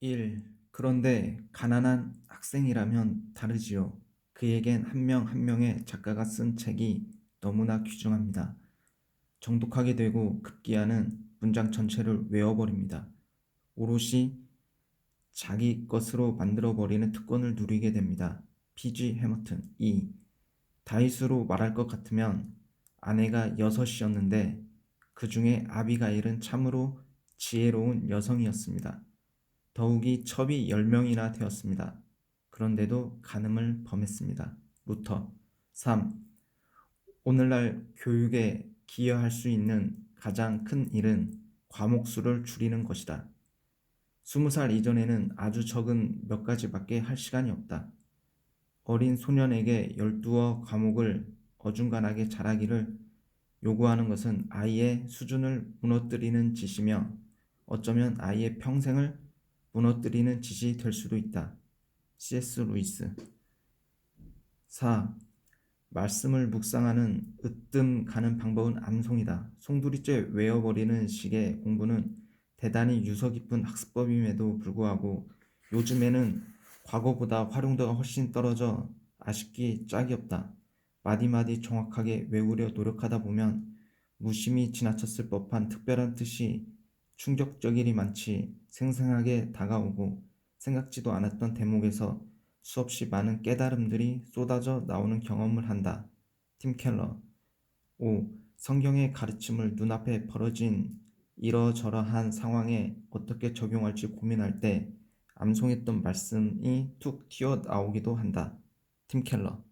1. 그런데 가난한 학생이라면 다르지요. 그에겐 한 명 한 명의 작가가 쓴 책이 너무나 귀중합니다. 정독하게 되고 급기야는 문장 전체를 외워버립니다. 오롯이 자기 것으로 만들어버리는 특권을 누리게 됩니다. P.G. 해머튼 2. 다윗으로 말할 것 같으면 아내가 여섯이었는데 그 중에 아비가일은 참으로 지혜로운 여성이었습니다. 더욱이 첩이 열 명이나 되었습니다. 그런데도 간음을 범했습니다. 루터 3. 오늘날 교육에 기여할 수 있는 가장 큰 일은 과목 수를 줄이는 것이다. 스무 살 이전에는 아주 적은 몇 가지밖에 할 시간이 없다. 어린 소년에게 열두어 과목을 어중간하게 잘하기를 요구하는 것은 아이의 수준을 무너뜨리는 짓이며 어쩌면 아이의 평생을 무너뜨리는 짓이 될 수도 있다. C.S. 루이스 4. 말씀을 묵상하는 으뜸 가는 방법은 암송이다. 송두리째 외워버리는 식의 공부는 대단히 유서 깊은 학습법임에도 불구하고 요즘에는 과거보다 활용도가 훨씬 떨어져 아쉽기 짝이 없다. 마디마디 정확하게 외우려 노력하다 보면 무심히 지나쳤을 법한 특별한 뜻이 충격적이리 많지 생생하게 다가오고 생각지도 않았던 대목에서 수없이 많은 깨달음들이 쏟아져 나오는 경험을 한다. 팀 켈러 5. 성경의 가르침을 눈앞에 벌어진 이러저러한 상황에 어떻게 적용할지 고민할 때 암송했던 말씀이 툭 튀어나오기도 한다. 팀 켈러